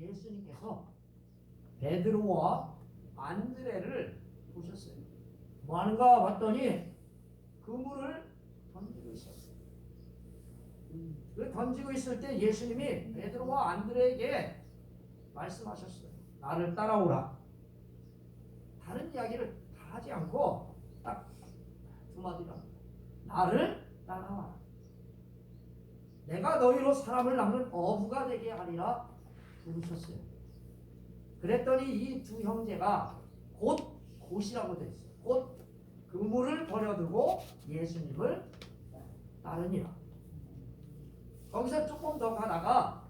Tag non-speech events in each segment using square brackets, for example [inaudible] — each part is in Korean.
예수님께서 베드로와 안드레를 보셨어요. 뭐 하는가 봤더니 그물을 던지고 있었어요. 그 던지고 있을 때 예수님이 베드로와 안드레에게 말씀하셨어요. 나를 따라오라. 다른 이야기를 다 하지 않고 딱 두 마디로. 나를 따라와라. 내가 너희로 사람을 낳는 어부가 되게 하리라 부르셨어요. 그랬더니 이 두 형제가 곧 곧이라고 돼 있어요. 곧 그물을 버려두고 예수님을 따르니라. 거기서 조금 더 가다가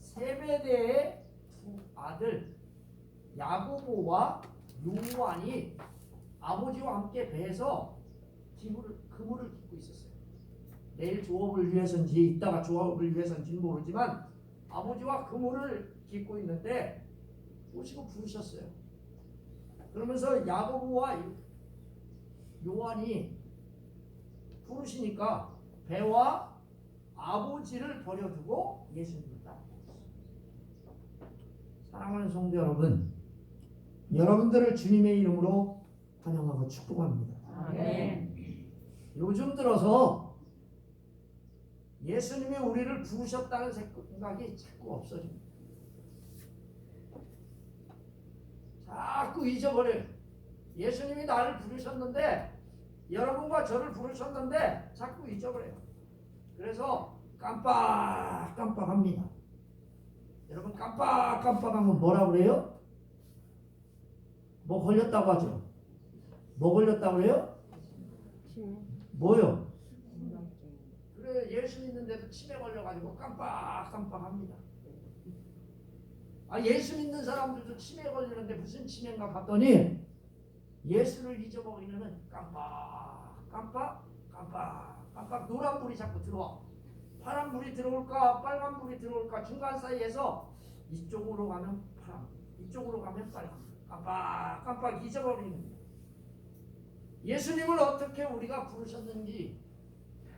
세베대의 두 아들 야고보와 요한이 아버지와 함께 배에서 기물을 그물을 깃고 있었어요. 내일 조업을 위해서인지 이따가 조업을 위해서인지는 모르지만 아버지와 그물을 깃고 있는데 오시고 부르셨어요. 그러면서 야고보와 요한이 부르시니까 배와 아버지를 버려두고 예수님을 따라갔어요. 사랑하는 성도 여러분, 여러분들을 주님의 이름으로 환영하고 축복합니다. 아멘. 요즘 들어서 예수님이 우리를 부르셨다는 생각이 자꾸 없어집니다. 자꾸 잊어버려요. 예수님이 나를 부르셨는데 여러분과 저를 부르셨는데 자꾸 잊어버려요. 그래서 깜빡깜빡합니다. 여러분 깜빡깜빡하면 뭐라 그래요? 뭐 걸렸다고 하죠? 뭐 걸렸다고 그래요? 뭐요? 그래 예수 믿는데도 치매 걸려가지고 깜빡깜빡합니다. 아 예수 믿는 사람들도 치매 걸리는데 무슨 치매인가 봤더니 예수를 잊어버리면은 깜빡 깜빡 깜빡 깜빡 노란 불이 자꾸 들어와 파란 불이 들어올까 빨간 불이 들어올까 중간 사이에서 이쪽으로 가면 파란 이쪽으로 가면 빨간 깜빡 깜빡 잊어버리는. 예수님을 어떻게 우리가 부르셨는지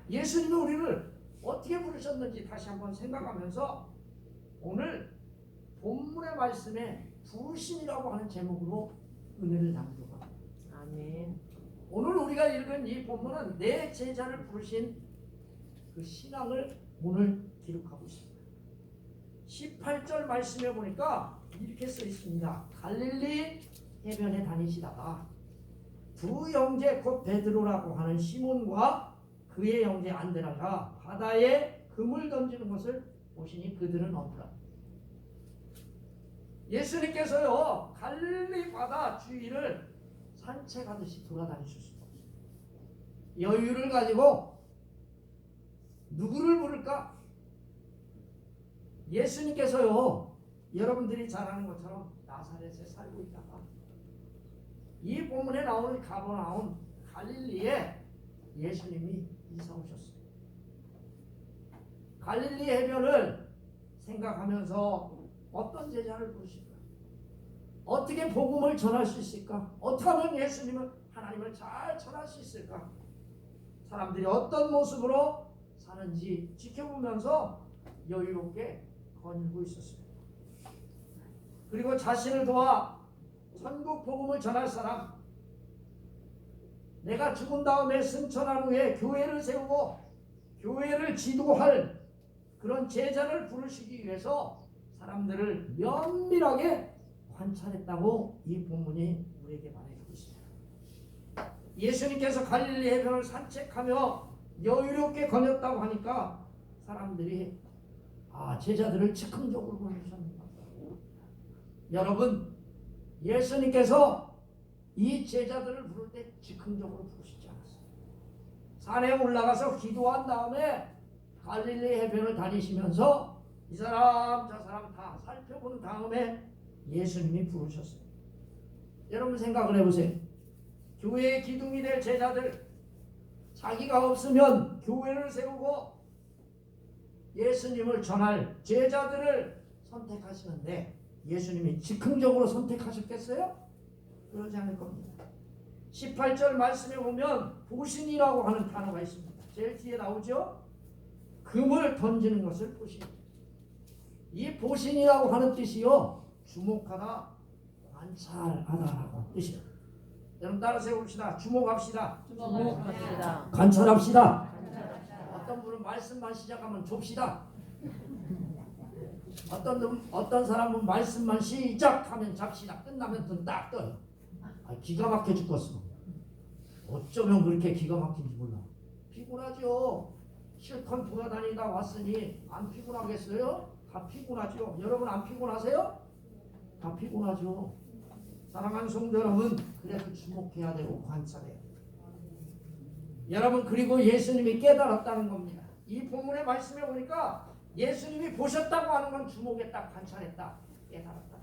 예수님이 우리를 어떻게 부르셨는지 다시 한번 생각하면서 오늘 본문의 말씀에 부르심이라고 하는 제목으로 은혜를 나누려고 합니다. 아멘. 오늘 우리가 읽은 이 본문은 내 제자를 부르신 그 신앙을 오늘 기록하고 있습니다. 18절 말씀에 보니까 이렇게 써 있습니다. 갈릴리 해변에 다니시다가 두 형제 곧 베드로라고 하는 시몬과 그의 형제 안드라가 바다에 금을 던지는 것을 보시니 그들은 없더라. 예수님께서요 갈릴리 바다 주위를 산책하듯이 돌아다니셨습니다. 여유를 가지고 누구를 부를까? 예수님께서요 여러분들이 잘 아는 것처럼 나사렛에 살고 있다가 이 본문에 나오는 가버나움 갈릴리에 예수님이 이사 오셨어요. 갈릴리 해변을 생각하면서 어떤 제자를 부르실까? 어떻게 복음을 전할 수 있을까? 어떻게 하면 예수님을 하나님을 잘 전할 수 있을까? 사람들이 어떤 모습으로 사는지 지켜보면서 여유롭게 거닐고 있었어요. 그리고 자신을 도와 천국 복음을 전할 사람, 내가 죽은 다음에 승천한 후에 교회를 세우고 교회를 지도할 그런 제자를 부르시기 위해서 사람들을 면밀하게 관찰했다고 이 본문이 우리에게 말해주고 있습니다. 예수님께서 갈릴리 해변을 산책하며 여유롭게 거녔다고 하니까 사람들이 아 제자들을 즉흥적으로 보내셨는가 여러분 예수님께서 이 제자들을 부를 때 즉흥적으로 부르시지 않았어요. 산에 올라가서 기도한 다음에 갈릴리 해변을 다니시면서 이 사람 저 사람 다 살펴본 다음에 예수님이 부르셨어요. 여러분 생각을 해보세요. 교회의 기둥이 될 제자들 자기가 없으면 교회를 세우고 예수님을 전할 제자들을 선택하시는데 예수님이 즉흥적으로 선택하셨겠어요? 그러지 않을 겁니다. 18절 말씀에 보면 보신이라고 하는 단어가 있습니다. 제일 뒤에 나오죠? 금을 던지는 것을 보신. 이 보신이라고 하는 뜻이요 주목하다 관찰하다라고 뜻이에요. 여러분 따라 세웁시다. 주목합시다. 주목합시다. 관찰합시다. 어떤 분은 말씀만 시작하면 좁시다. 어떤 분- 어떤 사람은 말씀만 시작하면 잡시다. 끝나면 눈딱 떠요. 아, 기가 막혀 죽겠어. 어쩌면 그렇게 기가 막힌지 몰라. 피곤하죠. 실컷 돌아다니다 왔으니 안 피곤하겠어요? 다 피곤하죠. 여러분 안 피곤하세요? 다 피곤하죠. 사랑하는 성도 여러분, 그래도 주목해야 되고 관찰해야 돼요. 여러분 그리고 예수님이 깨달았다는 겁니다. 이 본문의 말씀에 보니까 예수님이 보셨다고 하는 건 주목했다, 관찰했다, 깨달았다.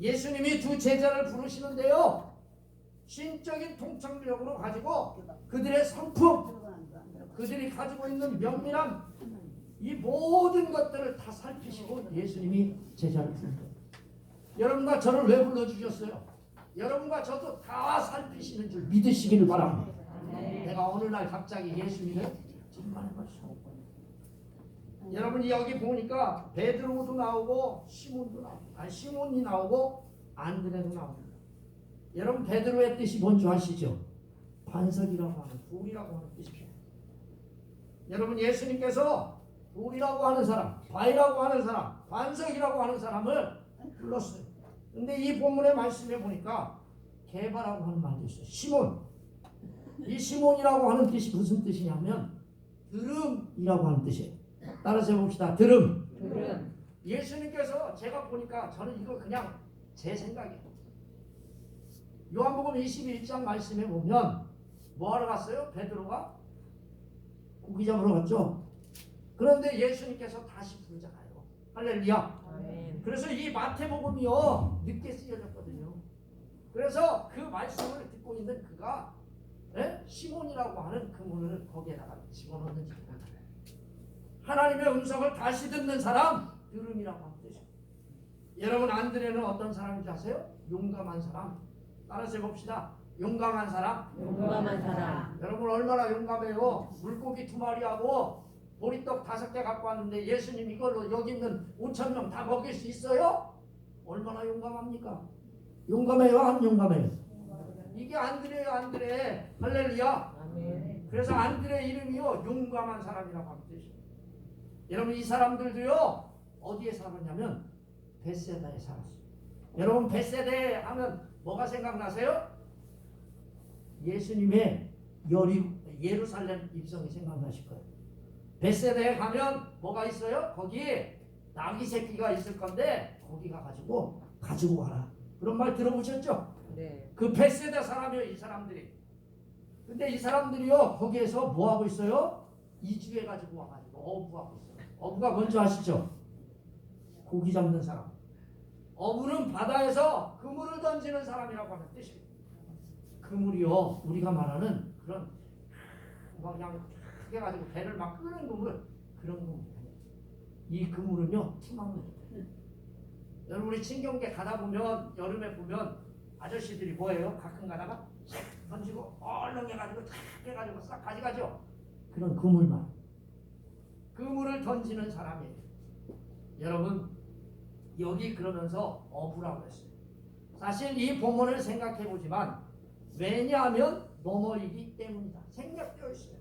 예수님이 두 제자를 부르시는데요. 신적인 통찰력으로 가지고 그들의 성품, 그들이 가지고 있는 면밀한 이 모든 것들을 다 살피시고 예수님이 제자를 거예요. 여러분과 저를 왜 불러주셨어요? 여러분과 저도 다 살피시는 줄 믿으시기를 바랍니다. 내가 어느 날 갑자기 예수님을 수 없고 여러분이 여기 보니까 베드로도 나오고 시몬도 나오고 아니 시몬이 나오고 안드레도 나옵니다. 여러분 베드로의 뜻이 뭔지 아시죠? 반석이라고 하는 돌이라고 하는 뜻이죠. 여러분 예수님께서 돌이라고 하는 사람, 바위라고 하는 사람, 반석이라고 하는 사람을 불렀어요. 근데 이 본문의 말씀에 보니까 개바라고 하는 말도 있어요. 시몬. 이 시몬이라고 하는 뜻이 무슨 뜻이냐면 들음이라고 하는 뜻이에요. 따라서 해봅시다. 들음. 들음. 예수님께서 제가 보니까 저는 이거 그냥 제 생각이에요. 요한복음 21장 말씀에 보면 뭐 하러 갔어요? 베드로가 고기 잡으러 갔죠. 그런데 예수님께서 다시 부르잖아요. 할렐루야. 아멘. 그래서 이 마태복음이요 늦게 쓰여졌거든요. 그래서 그 말씀을 듣고 있는 그가 예? 시몬이라고 하는 그분을 거기에다가 집어넣는지 몰라요. 하나님의 음성을 다시 듣는 사람 들음이라고 하는 뜻이에요. 여러분 안드레는 어떤 사람인지 아세요? 용감한 사람. 따라서 해봅시다. 용감한 사람. 용감한 사람. 여러분 얼마나 용감해요. 물고기 두 마리하고 보리떡 다섯 개 갖고 왔는데 예수님 이걸로 여기 있는 5천 명 다 먹일 수 있어요? 얼마나 용감합니까? 용감해요, 안 용감해요? 이게 안드레요, 안드레. 할렐루야. 아멘. 그래서 안드레 이름이요 용감한 사람이라고 하는 뜻이에요. 여러분 이 사람들도요 어디에 살았냐면 베세다에 살았어요. 여러분 베세다에 하면 뭐가 생각나세요? 예수님의 여리 예루살렘 입성이 생각나실 거예요. 베세다에 가면 뭐가 있어요? 거기에 나귀 새끼가 있을 건데 거기 가 가지고 가지고 와라. 그런 말 들어보셨죠? 네. 그 베세다 사람이요 이 사람들이. 근데 이 사람들이요 거기에서 뭐 하고 있어요? 이주해 가지고 와가지고 어부하고 있어요. 어부가 뭔지 아시죠? 고기 잡는 사람. 어부는 바다에서 그물을 던지는 사람이라고 하는 뜻이에요. 그물이요 우리가 말하는 그런 뭐 그냥 크게 가지고 배를 막 끄는 그물 그런 그물이 아니에요. 이 그물은요 투망물이에요. 여러분 우리 친경계 가다 보면 여름에 보면 아저씨들이 뭐예요? 가끔 가다가 싹 던지고 얼렁 해가지고 탁 해가지고 싹 가져가죠. 그런 그물만. 그물을 던지는 사람이에요. 여러분 여기 그러면서 어부라고 했어요. 사실 이 본문을 생각해 보지만 왜냐하면 너머이기 때문이다. 생략되어 있어요.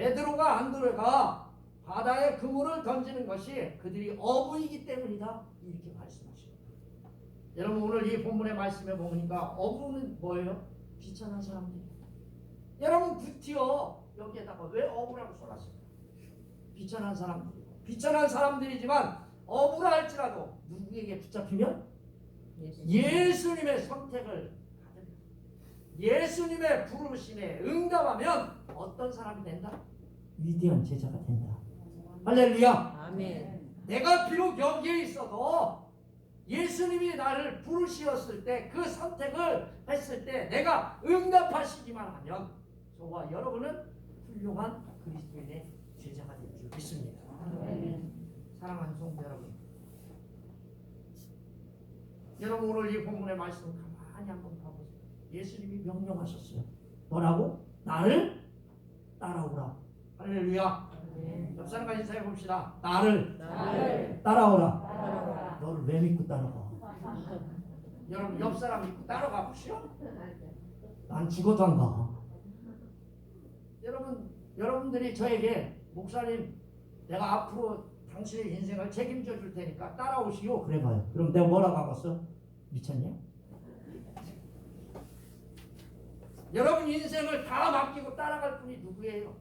베드로가 안드레가 바다에 그물을 던지는 것이 그들이 어부이기 때문이다. 이렇게 말씀하시요 여러분 오늘 이 본문의 말씀에 보니까 어부는 뭐예요? 비천한 사람들. 여러분 굿티어 여기에다가 왜 어부라고 써놨습니까? 비천한 사람들. 비천한 사람들이지만 어부라 할지라도 누구에게 붙잡히면 예수. 예수님의 선택을 받으면 예수님의 부르심에 응답하면 어떤 사람이 된다? 위대한 제자가 된다. 할렐루야. 아멘. 내가 비록 여기에 있어도 예수님이 나를 부르시었을 때 그 선택을 했을 때 내가 응답하시기만 하면 저와 여러분은 훌륭한 그리스도인의 제자가 될 줄 믿습니다. 아멘. 사랑하는 성도 여러분. 여러분 오늘 이 본문의 말씀을 가만히 한번 봐보세요. 예수님이 명령하셨어요. 뭐라고? 나를 따라오라. 할렐루야. 옆 사람과 인사해 봅시다. 나를 나를 따라오라. 따라오라. 너를 왜 믿고 따라가? 여러분 옆 사람 믿고 따라가 보시오. 난 죽어도 안 가. 여러분 여러분들이 저에게 목사님 내가 앞으로 당신의 인생을 책임져 줄 테니까 따라오시오. 그래봐요. 그럼 내가 뭐라고 하겠어? 미쳤냐? 여러분 인생을 다 맡기고 따라갈 분이 누구예요?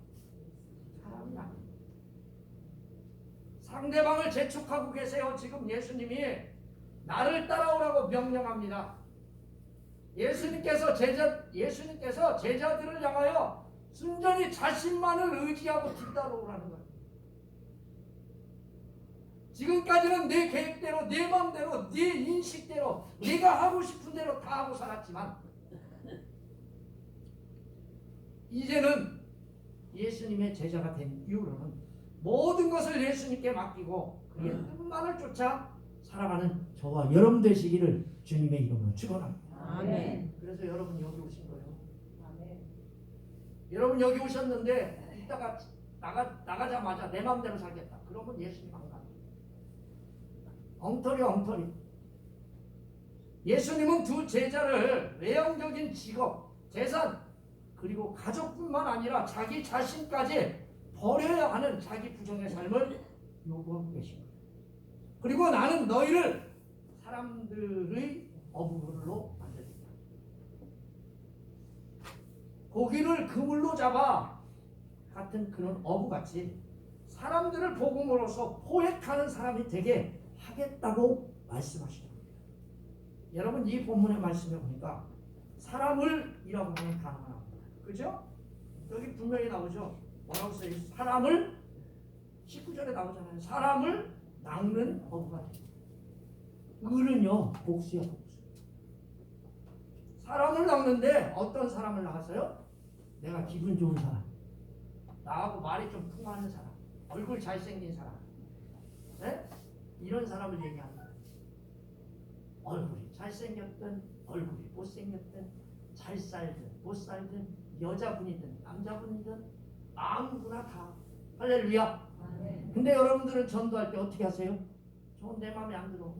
사람이 아니에요. 상대방을 재촉하고 계세요. 지금 예수님이 나를 따라오라고 명령합니다. 예수님께서 제자 예수님께서 제자들을 향하여 순전히 자신만을 의지하고 뒤따라오라는 거예요. 지금까지는 내 계획대로, 내 마음대로, 네 인식대로, 네가 하고 싶은 대로 다 하고 살았지만 이제는 예수님의 제자가 된 이후로는 모든 것을 예수님께 맡기고 그의 뜻만을 쫓아 살아가는 저와 여러분 되시기를 주님의 이름으로 축원합니다. 아멘. 그래서 여러분 여기 오신 거예요. 여러분 여기 오셨는데 이따가 나가 나가자마자 내 마음대로 살겠다. 그러면 예수님 안 가. 엉터리 엉터리. 예수님은 두 제자를 외형적인 직업, 재산 그리고 가족뿐만 아니라 자기 자신까지 버려야 하는 자기 부정의 삶을 계신 거예요. 그리고 나는 너희를 사람들의 어부로 만들겠다. 고기를 그물로 잡아 같은 그런 어부같이 사람들을 복음으로써 포획하는 사람이 되게 하겠다고 말씀하시는 겁니다. 여러분 이 본문의 말씀에 보니까 사람을 이라고 단어가 나옵니다. 그죠? 여기 분명히 나오죠. 뭐라고 써요? 사람을 19절에 나오잖아요. 사람을 낚는 어부가 됩니다. 을은요 복수야 복수. 사람을 낚는데 어떤 사람을 낚았어요? 내가 기분 좋은 사람, 나하고 말이 좀 통하는 사람, 얼굴 잘생긴 사람, 네? 이런 사람을 얘기합니다. 얼굴이 잘생겼든 얼굴이 못생겼든 잘 살든 못 살든 여자분이든 남자분이든 아무나 다 할렐루야. 근데 여러분들은 전도할 때 어떻게 하세요? 저건 내 마음에 안 들어.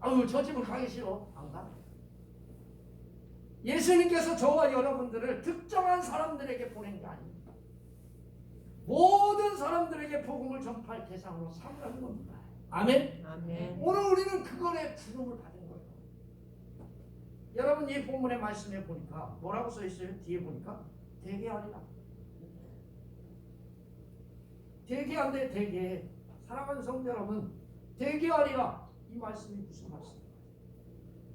아유 저 집은 가기 싫어. 안 가. 예수님께서 저와 여러분들을 특정한 사람들에게 보낸 게 아닙니다. 모든 사람들에게 복음을 전파할 대상으로 삼으라는 겁니다. 아멘. 아멘. 오늘 우리는 그거에 부름을 거예요. 여러분 이 본문의 말씀에 보니까 뭐라고 써 있어요? 뒤에 보니까 되게 하리라. 되게 한대 되게 사랑하는 성도 여러분 되게 하리라 이 말씀이 무슨 말씀이에요?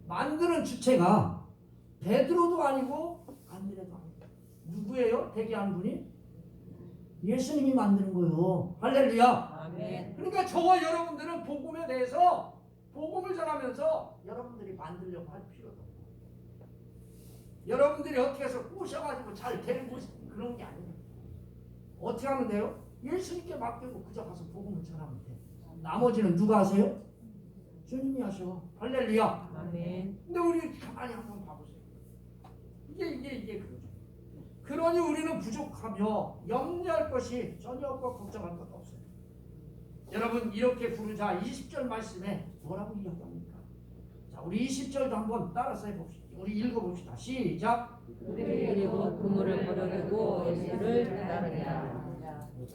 만드는 주체가 베드로도 아니고 안드레도 아니고 누구예요? 한 분이 예수님이 만드는 거예요. 할렐루야. 아멘. 그러니까 저와 여러분들은 복음에 대해서 복음을 전하면서 여러분들이 만들려고 할 없고 여러분들이 어떻게 해서 꼬셔가지고 잘 되는 곳 그런 게 아니에요. 어떻게 하면 돼요? 예수님께 맡기고 그저 가서 복음을 전하면 돼. 나머지는 누가 하세요? 주님이 하셔. 할렐루야. 아멘. 근데 우리 가만히 한번 봐보세요. 이게 이게 이게 그거죠. 그러니 우리는 부족하며 염려할 것이 전혀 없고 걱정할 것 없어요. 여러분 이렇게 부르자 20절 말씀에 뭐라고 이야기합니까? 자 우리 20절도 한번 따라서 해봅시다. 우리 읽어봅시다. 시작. 그리고 그물을 버려두고 예수를 따르니라.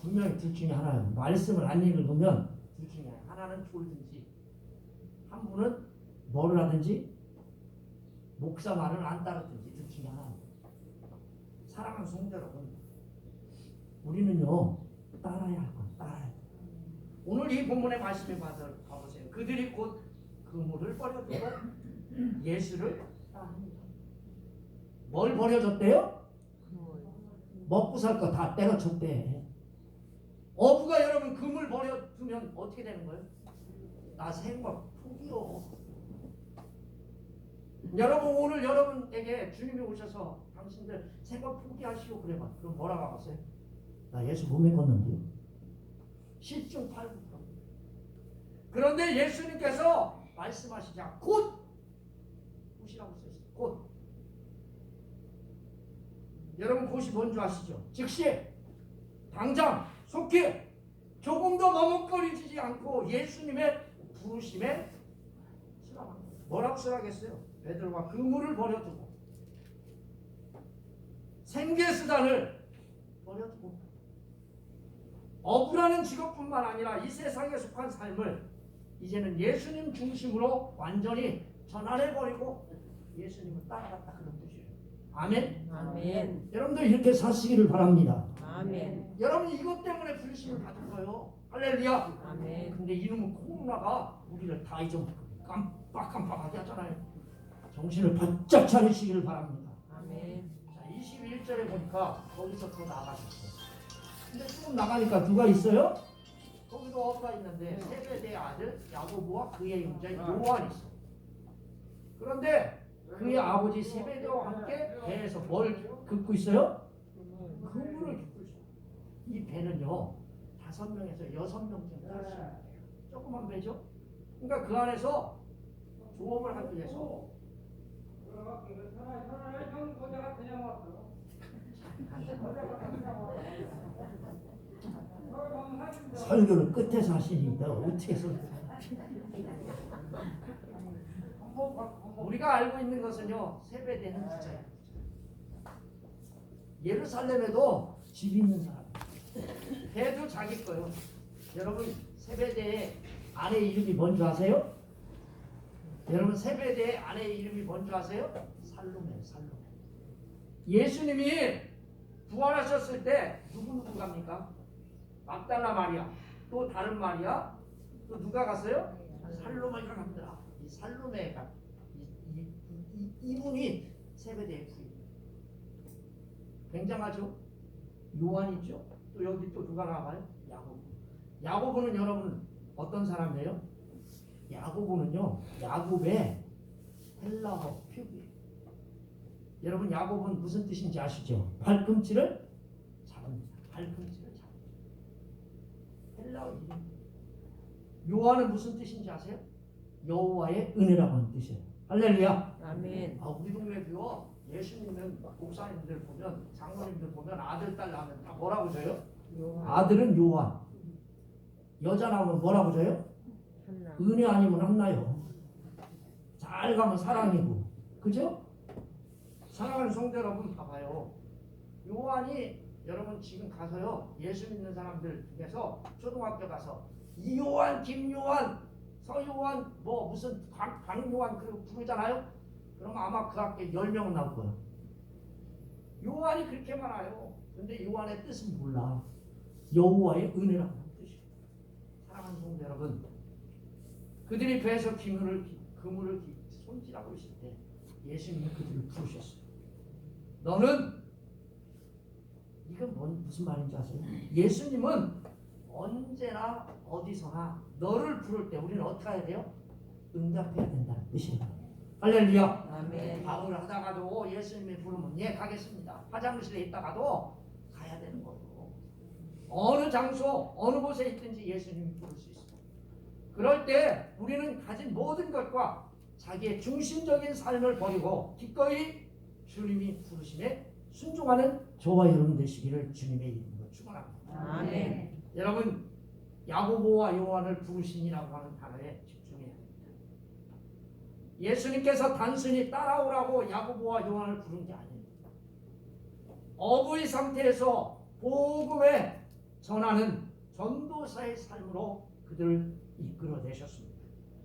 분명히 둘 중에 하나예요. 말씀을 안 읽으면 둘 중에 하나. 하나는 졸든지 한 분은 뭐를 하든지 목사 말을 안 따르든지 둘 중에 하나입니다. 사랑하는 성도 여러분, 우리는요 따라야 할 건 따라야 돼. 오늘 이 본문의 말씀에 봐서 봐보세요. 그들이 곧 그물을 버려두고 예수를. 뭘 버려줬대요? 먹고 살 거 다 때려쳤대. 어부가 여러분 금을 버려두면 어떻게 되는 거예요? 나 생각 포기요. 여러분 오늘 여러분에게 주님이 오셔서 당신들 생각 포기하시오 그래봐. 그럼 뭐라고 하겠어요? 나 예수 못 믿었는데요. 실중 팔구 그런데 예수님께서 말씀하시자 곧 곧이라고 써있어요. 곧 여러분 그것이 뭔지 아시죠? 즉시 당장 속히 조금도 머뭇거리지 않고 예수님의 부르심에. 뭐라고 수락했어요? 베드로가 그물을 버려두고 생계수단을 버려두고 어부라는 직업뿐만 아니라 이 세상에 속한 삶을 이제는 예수님 중심으로 완전히 전환해버리고 예수님을 따라갔다 그런 뜻이에요. 아멘. 아멘. 여러분들 이렇게 사시기를 바랍니다. 아멘. 여러분 이것 때문에 부르심을 받은 거예요. 할렐루야. 아멘. 근데 이놈은 코로나가 우리를 다 잊어 깜빡깜빡하게 하잖아요. 정신을 바짝 차리시기를 바랍니다. 아멘. 자, 21절에 보니까 거기서 더 나가셨어요. 근데 조금 나가니까 누가 있어요? 거기도 어가 있는데 세베대의 아들 야고보와 그의 형제 요한이 있어. 그런데 그의 아버지 세베대와 함께 배에서 뭘 긋고 있어요? 그물을 긋고 있어요. 이 배는요 다섯 명에서 여섯 탈수 있는 배예요. 조그만 배죠. 그러니까 그 안에서 조업을 하기 위해서 설교를 끝에서 하시니까 어떻게 설 [laughs] [laughs] 우리가 알고 있는 것은요 세배되는 부자예요. 예루살렘에도 집 있는 사람. 배도 자기 거요. 여러분 세배대의 아내 이름이 뭔지 아세요? 여러분 세배대의 아내 이름이 뭔지 아세요? 살로메, 살로메. 예수님이 부활하셨을 때 누구 누구 갑니까? 막달라 마리아, 또 다른 마리아, 또 누가 갔어요? 살로메가 갑니다. 이 살로메가 이, 이, 이, 이 분이 세배대의 부인. 굉장하죠? 요한 있죠? 또 여기 또 누가 나와요? 야고보. 야고보는 여러분 어떤 사람이에요? 야고보는요, 야곱의 헬라어 표기예요. 여러분 야곱은 무슨 뜻인지 아시죠? 발꿈치를 잡습니다. 발꿈치를 잡. 헬라어 이름. 요한은 무슨 뜻인지 아세요? 여호와의 은혜라고 하는 뜻이에요. 할렐루야. 아멘. 아, 우리 동네도요. 예수 믿는 목사님들 보면 장로님들 보면 아들 딸 낳으면 다 뭐라고 줘요? 요한. 아들은 요한. 여자 나오면 뭐라고 줘요? 한나. 은혜 아니면 한나요. 잘 가면 사랑이고. 그죠? 사랑하는 성도 여러분 봐봐요. 요한이 여러분 지금 가서요. 예수 믿는 사람들 중에서 초등학교 가서 이요한, 김요한, 서요한, 뭐 무슨 강, 강요한 그리고 부르잖아요. 그러면 아마 그 학교에 10명은 나올 거예요. 요한이 그렇게 많아요. 근데 요한의 뜻은 몰라. 여호와의 은혜라고 하는 뜻이에요. 사랑하는 성도 여러분, 그들이 배에서 기물을 기- 그물을 기- 손질하고 있을 때 예수님이 그들을 부르셨어요. 너는 이건 뭔 무슨 말인지 아세요? 예수님은 언제나 어디서나 너를 부를 때 우리는 어떻게 해야 돼요? 응답해야 된다는 뜻이에요. 할렐루야. 아멘. 밥을 하다가도 예수님이 부르면 예 가겠습니다. 화장실에 있다가도 가야 되는 거예요. 어느 장소 어느 곳에 있든지 예수님이 부를 수 있어요. 그럴 때 우리는 가진 모든 것과 자기의 중심적인 삶을 버리고 기꺼이 주님이 부르심에 순종하는 저와 여러분 되시기를 주님의 이름으로 축원합니다. 아멘. 여러분 야고보와 요한을 부르신이라고 하는 단어에 집중해야 됩니다. 예수님께서 단순히 따라오라고 야고보와 요한을 부른 게 아닙니다. 어부의 상태에서 복음에 전하는 전도사의 삶으로 그들을 이끌어내셨습니다.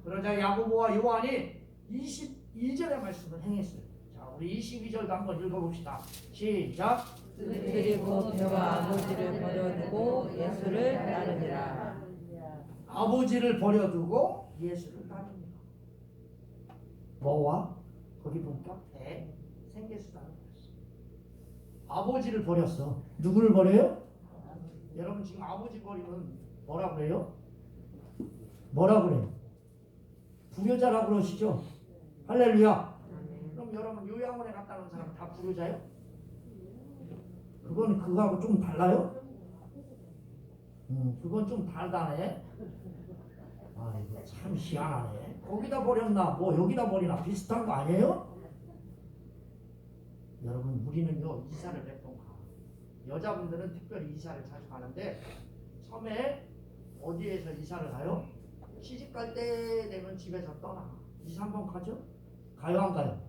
그러자 야고보와 요한이 22절의 말씀을 행했어요. 자, 우리 22절도 한번 읽어봅시다. 시작. 그리고 배와 아버지를 버려두고 예수를 따르니라. 아버지를 버려두고 예수를 따릅니다. 뭐와 거기 보니까 배 생계수단을 버렸어. 아버지를 버렸어. 누구를 버려요? 여러분 지금 아버지 버리면 뭐라 그래요? 뭐라 그래요? 불효자라 그러시죠? 할렐루야. 그럼 여러분 요양원에 갔다 온 사람 다 불효자요? 그건 그거하고 좀 달라요? 음, 그건 좀 다르다네. 아, 이거 참 희한하네. 거기다 버렸나, 뭐 여기다 버리나 비슷한 거 아니에요? 여러분, 우리는요, 이사를 몇번 여자분들은 특별히 이사를 자주 가는데 처음에 어디에서 이사를 가요? 시집 갈 때 되면 집에서 떠나 이사 한 번 가죠? 가요 안 가요?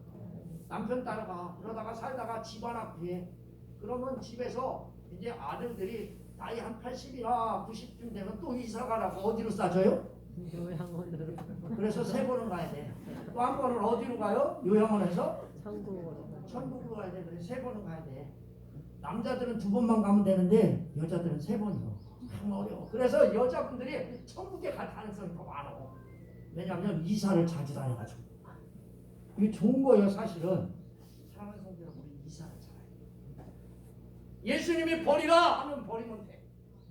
남편 따라가 그러다가 살다가 집안 앞에 그러면 집에서 이제 아들들이 나이 한 80이나 90쯤 되면 또 이사 가라고 어디로 싸줘요? 요양원으로 그래서 세 번은 가야 돼. 또 한 번은 어디로 가요? 요양원에서 천국으로 천국으로 가야 돼. 그래 세 번은 가야 돼. 남자들은 두 번만 가면 되는데 여자들은 세 번이요. 참 어려워. 그래서 여자분들이 천국에 갈 가능성이 더 많어. 왜냐하면 이사를 자주 다녀가지고. 이게 좋은 거예요, 사실은. 사랑하는 성도 여러분, 우리 이사를 잘해야 돼. 예수님이 버리라 하면 버리면 돼.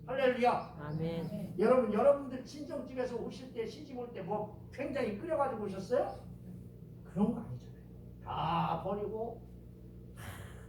할렐루야. 아멘 여러분 여러분들 친정집에서 오실 때 시집 올 때 뭐 굉장히 끓여가지고 오셨어요? 그런 거 아니잖아요. 다 버리고 다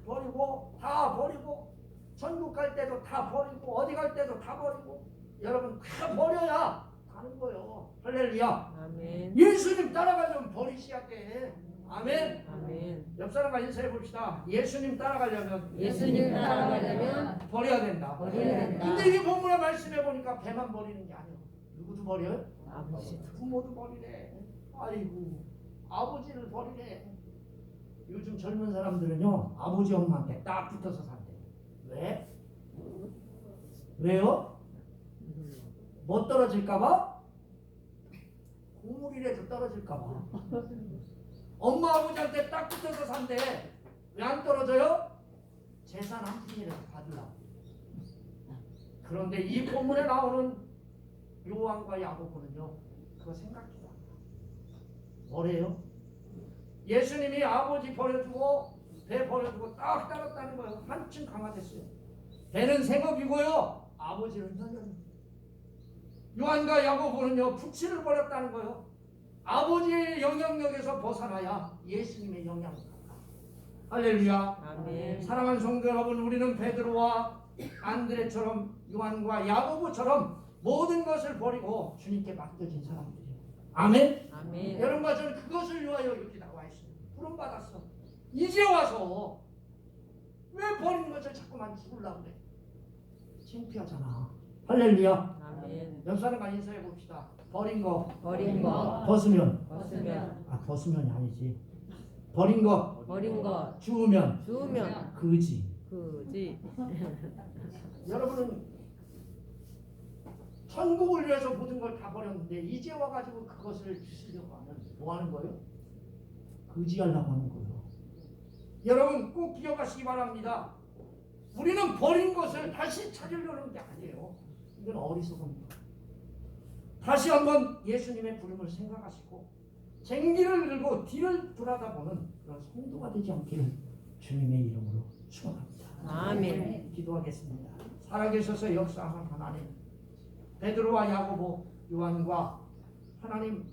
버리고 다 버리고 전국 갈 때도 다 버리고 어디 갈 때도 다 버리고 여러분 다 버려야 가는 거예요. 할렐루야. 아멘 예수님 따라가려면 버리셔야 돼. 아멘. 아멘 옆 사람과 인사해 봅시다. 예수님 따라가려면 예수님 따라가려면 버려야 된다. 버려야 된다. 근데 이 본문의 말씀해 보니까 배만 버리는 게 아니에요. 누구도 버려요? 아버지도 부모도 버리래. 아이고 아버지를 버리래. 요즘 젊은 사람들은요 아버지 엄마한테 딱 붙어서 산대. 왜? 왜요? 음, 뭐 떨어질까봐? 고물이라도 떨어질까봐. 엄마 아버지한테 딱 붙어서 산대. 왜 안 떨어져요? 재산 한 푼이라도 받으려고. 그런데 이 본문에 나오는 요한과 야고보는요, 그거 생각지도 않아. 뭐래요? 예수님이 아버지 버려주고 배 버려주고 딱 따랐다는 거예요. 한층 강화됐어요. 배는 생업이고요, 아버지는 현현. 요한과 야고보는요, 부치를 버렸다는 거예요. 아버지의 영향력에서 벗어나야 예수님의 영향을 받아. 할렐루야. 아멘 사랑하는 성도 여러분, 우리는 베드로와 안드레처럼 요한과 야고보처럼 모든 것을 버리고 주님께 맡겨진 사람들이에요. 아멘. 아멘 여러분과 저는 그것을 위하여 여기 나와 있어요. 부름 받았어. 이제 와서 왜 버린 것을 자꾸만 죽으려고 그래? 창피하잖아. 할렐루야. 아멘 옆 사람과 인사해 봅시다. 버린 거 버린 거 벗으면 벗으면 아 벗으면이 아니지. 버린 거 버린 거 주우면 주우면 그지. 그지 [laughs] 여러분은 천국을 위해서 모든 걸 다 버렸는데 이제 와가지고 그것을 주시려고 하면 뭐 하는 거예요? 그지하려고 하는 거예요. 여러분 꼭 기억하시기 바랍니다. 우리는 버린 것을 다시 찾으려는 게 아니에요. 이건 어리석음입니다. 다시 한번 예수님의 부름을 생각하시고 쟁기를 들고 뒤를 돌아다 보는 그런 성도가 되지 않기를 주님의 이름으로 축원합니다. 아멘 기도하겠습니다. 살아계셔서 역사하는 하나님, 베드로와 야고보, 요한과 하나님